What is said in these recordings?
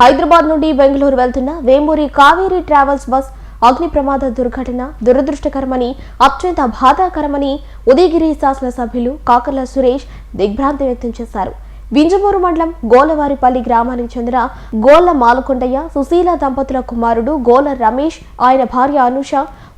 హైదరాబాద్ నుండి బెంగళూరు వెళ్తున్న Vemuri Kaveri travels bus అగ్ని ప్రమాద దుర్ఘటన దురదృష్టకరమని అత్యంత బాధాకరమని ఉదయగిరి శాసనసభ్యులు కాకర్ల సురేష్ దిగ్భ్రాంతి వ్యక్తం చేశారు. వింజమూరు మండలం గోలవారిపల్లి గ్రామానికి చెందిన గోల మాలకొండయ్య సుశీల దంపతుల కుమారుడు గోల రమేష్ ఆయన భార్య అనుష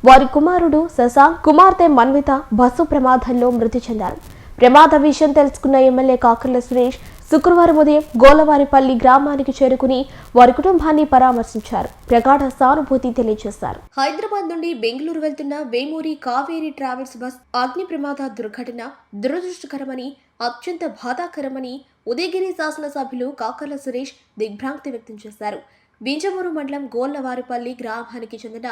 వారి కుమారుడు శశాంక్ కుమార్తె మన్విత బస్సు ప్రమాదంలో మృతి చెందారు. ప్రమాద విషయం తెలుసుకున్న ఎమ్మెల్యే కాకర్ల సురేష్ శుక్రవారం ఉదయం గోలవారిపల్లి గ్రామానికి చేరుకుని వారి కుటుంబాన్ని పరామర్శించారు. ప్రగాఢ సానుభూతి తెలియజేశారు. హైదరాబాద్ నుండి బెంగళూరు వెళ్తున్న వేమూరి కావేరి ట్రావెల్స్ బస్ అగ్ని ప్రమాద దుర్ఘటన దురదృష్టకరమని అత్యంత బాధాకరమని ఉదయగిరి శాసనసభ్యులు కాకర్ల సురేష్ దిగ్భ్రాంతి వ్యక్తం చేశారు. బింజమూరు మండలం గోళ్ళవారిపల్లి గ్రామానికి చెందిన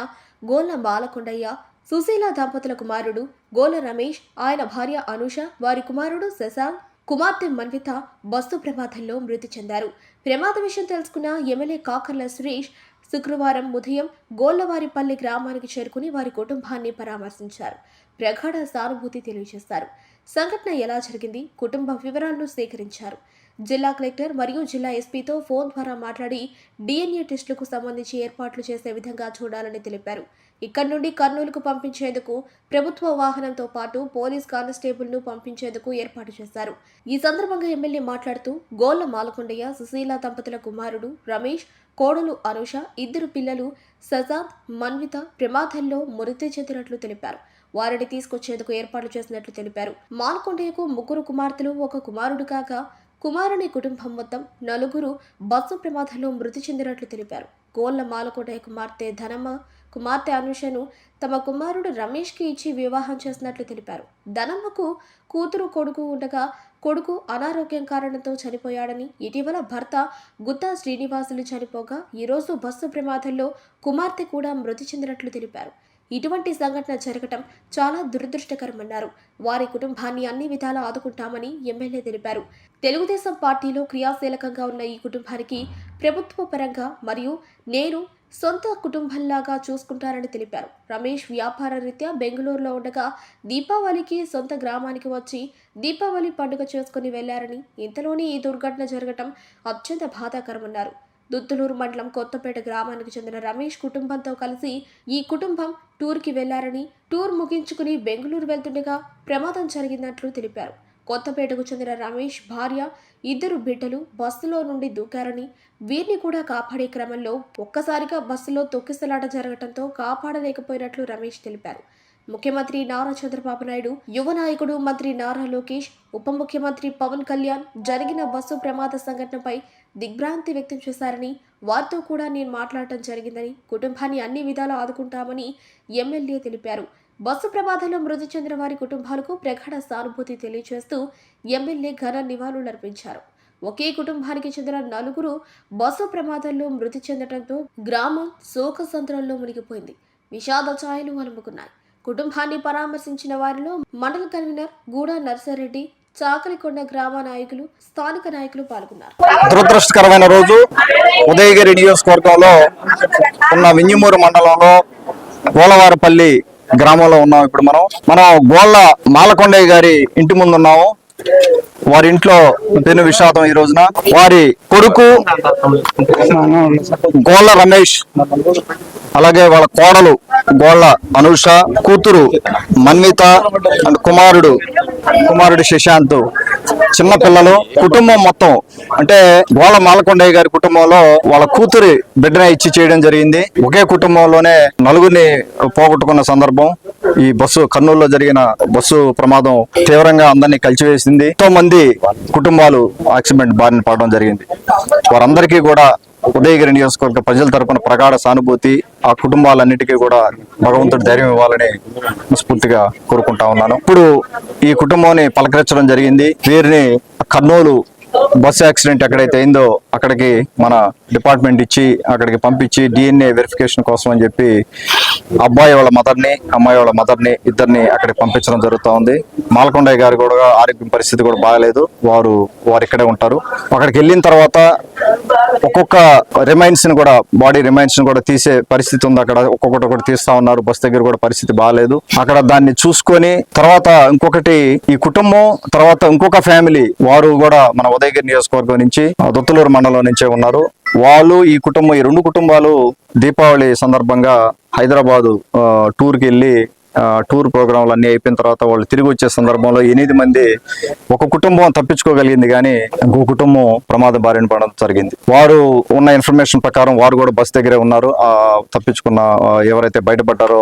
గోళ్ళ బాలకొండయ్య సుశీల దంపతుల కుమారుడు గోల రమేష్ ఆయన భార్య అనుష వారి కుమారుడు శశాంక్ కుమార్తె మన్విత బస్సు ప్రమాదంలో మృతి చెందారు. ప్రమాద విషయం తెలుసుకున్న ఎమ్మెల్యే కాకర్ల సురేష్ శుక్రవారం ఉదయం గోళ్ళవారిపల్లి గ్రామానికి చేరుకుని వారి కుటుంబాన్ని పరామర్శించారు. ప్రగాఢ సానుభూతి తెలియజేశారు సంఘటన ఎలా జరిగింది? కుటుంబ వివరాలను సేకరించారు. జిల్లా కలెక్టర్ మరియు జిల్లా ఎస్పీతో ఫోన్ ద్వారా మాట్లాడి డిఎన్ఏ టెస్టులకు సంబంధించి ఏర్పాట్లు చేసే విధంగా చూడాలని తెలిపారు. ఇక్కడి నుండి కర్నూలుకు పంపించేందుకు ప్రభుత్వ వాహనంతో పాటు పోలీస్ కానిస్టేబుల్ను పంపించేందుకు ఏర్పాటు చేశారు. ఈ సందర్భంగా ఎమ్మెల్యే మాట్లాడుతూ గోళ్ళ మాలకొండయ్య సుశీల దంపతుల కుమారుడు రమేష్ కోడలు అనుష ఇద్దరు పిల్లలు సజాద్ మన్విత ప్రమాదంలో మృతి చెందినట్లు తెలిపారు. వారిని తీసుకొచ్చేందుకు ఏర్పాట్లు చేసినట్లు తెలిపారు. మాల్కొండయ్యకు ముగ్గురు కుమార్తెలు ఒక కుమారుడు కాగా కుమారుని కుటుంబం మొత్తం నలుగురు బస్సు ప్రమాదంలో మృతి చెందినట్లు తెలిపారు. గోళ్ళ మాలకోటయ్య కుమార్తె ధనమ్మ కుమార్తె అనుషను తమ కుమారుడు రమేష్కి ఇచ్చి వివాహం చేసినట్లు తెలిపారు. ధనమ్మకు కూతురు కొడుకు ఉండగా కొడుకు అనారోగ్యం కారణంతో చనిపోయాడని ఇటీవల భర్త గుత్తా శ్రీనివాసులు చనిపోగా ఈరోజు బస్సు ప్రమాదంలో కుమార్తె కూడా మృతి చెందినట్లు తెలిపారు. ఇటువంటి సంఘటన జరగటం చాలా దురదృష్టకరమన్నారు. వారి కుటుంబాన్ని అన్ని విధాలా ఆదుకుంటామని ఎమ్మెల్యే తెలిపారు. తెలుగుదేశం పార్టీలో క్రియాశీలకంగా ఉన్న ఈ కుటుంబానికి ప్రభుత్వ పరంగా మరియు నేను సొంత కుటుంబంలాగా చూసుకుంటారని తెలిపారు. రమేష్ వ్యాపార రీత్యా బెంగళూరులో ఉండగా దీపావళికి సొంత గ్రామానికి వచ్చి దీపావళి పండుగ చేసుకుని వెళ్ళారని ఇంతలోనే ఈ దుర్ఘటన జరగటం అత్యంత బాధాకరమన్నారు. దుత్తులూరు మండలం కొత్తపేట గ్రామానికి చెందిన రమేష్ కుటుంబంతో కలిసి ఈ కుటుంబం టూర్కి వెళ్ళారని టూర్ ముగించుకుని బెంగళూరు వెళ్తుండగా ప్రమాదం జరిగిందట్లు తెలిపారు. కొత్తపేటకు చెందిన రమేష్ భార్య ఇద్దరు బిడ్డలు బస్సులో నుండి దూకారని వీరిని కూడా కాపాడే క్రమంలో ఒక్కసారిగా బస్సులో తొక్కిసలాట జరగడంతో కాపాడలేకపోయినట్లు రమేష్ తెలిపారు. ముఖ్యమంత్రి నారా చంద్రబాబు నాయుడు యువ నాయకుడు మంత్రి నారా లోకేష్ ఉప ముఖ్యమంత్రి పవన్ కళ్యాణ్ జరిగిన బస్సు ప్రమాద సంఘటనపై దిగ్భ్రాంతి వ్యక్తం చేశారని వారితో కూడా నేను మాట్లాడటం జరిగిందని కుటుంబాన్ని అన్ని విధాలు ఆదుకుంటామని ఎమ్మెల్యే తెలిపారు. బస్సు ప్రమాదంలో మృతి చెందిన వారి కుటుంబాలకు ప్రగాఢ సానుభూతి తెలియజేస్తూ ఎమ్మెల్యే ఘన నివాళులర్పించారు ఒకే కుటుంబానికి చెందిన నలుగురు బస్సు ప్రమాదంలో మృతి చెందడంతో గ్రామం శోకసంద్రంలో మునిగిపోయింది. విషాద ఛాయలు అలుముకున్నాయి. కుటుంబాన్ని పరామర్శించిన వారిలో మండల కన్వీనర్ గూడా నర్సారెడ్డి చాకలికొండ గ్రామ నాయకులు స్థానిక నాయకులు పాల్గొన్నారు. దురదృష్టకరమైన రోజు. ఉదయగిరి నియోజకవర్గంలో ఉన్న వింజమూరు మండలంలో గోలవారపల్లి గ్రామంలో ఉన్నాం ఇప్పుడు మనం. మనం గోళ్ళ మాలకొండయ్య గారి ఇంటి ముందు ఉన్నాము. వారి ఇంట్లో పెను విషాదం ఈ రోజున. వారి కొడుకు గోళ్ళ రమేష్ అలాగే వాళ్ళ కోడలు గోళ్ళ అనుష కూతురు మన్విత అండ్ కుమారుడు కుమారుడు శశాంత్. చిన్న పిల్లలు కుటుంబం మొత్తం. అంటే గోళ్ళ మాలకొండయ్య గారి కుటుంబంలో వాళ్ళ కూతురి బిడ్డనే ఇచ్చి చేయడం జరిగింది. ఒకే కుటుంబంలోనే నలుగురిని పోగొట్టుకున్న సందర్భం. ఈ బస్సు కర్నూలులో జరిగిన బస్సు ప్రమాదం తీవ్రంగా అందరినీ కలిచివేసింది. ఎంతో మంది కుటుంబాలు యాక్సిడెంట్ బారిన పడడం జరిగింది. వారందరికీ కూడా ఉదయగిరి నియోజకవర్గ ప్రజల తరపున ప్రగాఢ సానుభూతి ఆ కుటుంబాలన్నిటికీ కూడా భగవంతుడు ధైర్యం ఇవ్వాలని స్ఫూర్తిగా కోరుకుంటా ఉన్నాను. ఇప్పుడు ఈ కుటుంబాన్ని పలకరించడం జరిగింది. వీరిని కర్నూలు బస్సు యాక్సిడెంట్ ఎక్కడైతే అయిందో అక్కడికి మన డిపార్ట్మెంట్ ఇచ్చి అక్కడికి పంపించి డిఎన్ఏ వెరిఫికేషన్ కోసం అని చెప్పి అబ్బాయి వాళ్ళ మదర్ని అమ్మాయి వాళ్ళ మదర్ని ఇద్దరిని అక్కడికి పంపించడం జరుగుతూ ఉంది. మాలకొండయ్య గారు కూడా ఆరోగ్యం పరిస్థితి కూడా బాగాలేదు. వారు వారు ఇక్కడే ఉంటారు. అక్కడికి వెళ్ళిన తర్వాత ఒక్కొక్క రిమైన్స్ని కూడా బాడీ రిమైన్స్ని కూడా తీసే పరిస్థితి ఉంది అక్కడ. ఒక్కొక్కటి ఒకటి తీస్తా ఉన్నారు. బస్ దగ్గర కూడా పరిస్థితి బాగాలేదు. అక్కడ దాన్ని చూసుకొని తర్వాత ఇంకొకటి ఈ కుటుంబం తర్వాత ఇంకొక ఫ్యామిలీ వారు కూడా మన ఉదయగిరి నియోజకవర్గం నుంచి ఆ, దొత్తులూరు మండలం నుంచే ఉన్నారు. వాళ్ళు ఈ కుటుంబం ఈ రెండు కుటుంబాలు దీపావళి సందర్భంగా హైదరాబాదు ఆ, టూర్కి వెళ్ళి టూర్ ప్రోగ్రాంలు అన్ని అయిపోయిన తర్వాత వాళ్ళు తిరిగి వచ్చే సందర్భంలో ఎనిమిది మంది ఒక కుటుంబం తప్పించుకోగలిగింది కానీ ఇంకో కుటుంబం ప్రమాద బారిన పడడం జరిగింది. వారు ఉన్న ఇన్ఫర్మేషన్ ప్రకారం వారు కూడా బస్ దగ్గరే ఉన్నారు. ఆ తప్పించుకున్న ఎవరైతే బయటపడ్డారో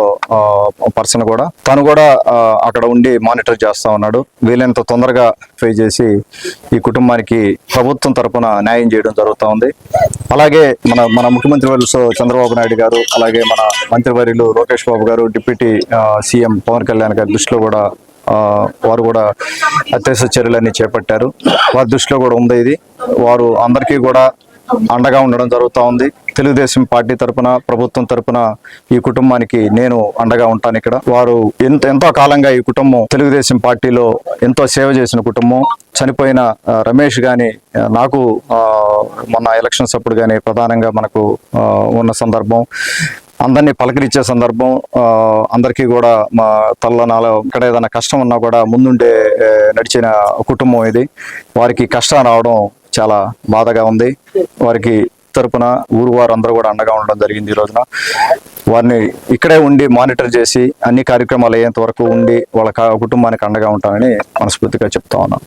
పర్సన్ కూడా తను కూడా అక్కడ ఉండి మానిటర్ చేస్తా ఉన్నాడు. వీలైనంత తొందరగా పే చేసి ఈ కుటుంబానికి ప్రభుత్వం తరఫున న్యాయం చేయడం జరుగుతూ ఉంది. అలాగే మన మన ముఖ్యమంత్రి వర్యులు సో చంద్రబాబు నాయుడు గారు అలాగే మన మంత్రివర్యులు లోకేష్ బాబు గారు డిప్యూటీ సీఎం పవన్ కళ్యాణ్ గారి దృష్టిలో కూడా వారు కూడా అత్యవసర చర్యలన్నీ చేపట్టారు. వారి దృష్టిలో కూడా ఉంది ఇది. వారు అందరికీ కూడా అండగా ఉండడం జరుగుతూ ఉంది. తెలుగుదేశం పార్టీ తరపున ప్రభుత్వం తరపున ఈ కుటుంబానికి నేను అండగా ఉంటాను ఇక్కడ. వారు ఎంత ఎంతో కాలంగా ఈ కుటుంబం తెలుగుదేశం పార్టీలో ఎంతో సేవ చేసిన కుటుంబం. చనిపోయిన రమేష్ గాని నాకు మొన్న ఎలక్షన్స్ అప్పుడు కానీ ప్రధానంగా మనకు ఉన్న సందర్భం. అందరినీ పలకరించే సందర్భం అందరికీ కూడా మా తల్లనాలో ఇక్కడ ఏదైనా కష్టం ఉన్నా కూడా ముందుండే నడిచిన కుటుంబం ఇది. వారికి కష్టం రావడం చాలా బాధగా ఉంది. వారికి తరపున ఊరు వారు అందరూ కూడా అండగా ఉండడం జరిగింది ఈ రోజున. వారిని ఇక్కడే ఉండి మానిటర్ చేసి అన్ని కార్యక్రమాలు అయ్యేంత వరకు ఉండి వాళ్ళ కా- కుటుంబానికి అండగా ఉంటానని మనస్ఫూర్తిగా చెప్తా ఉన్నాను.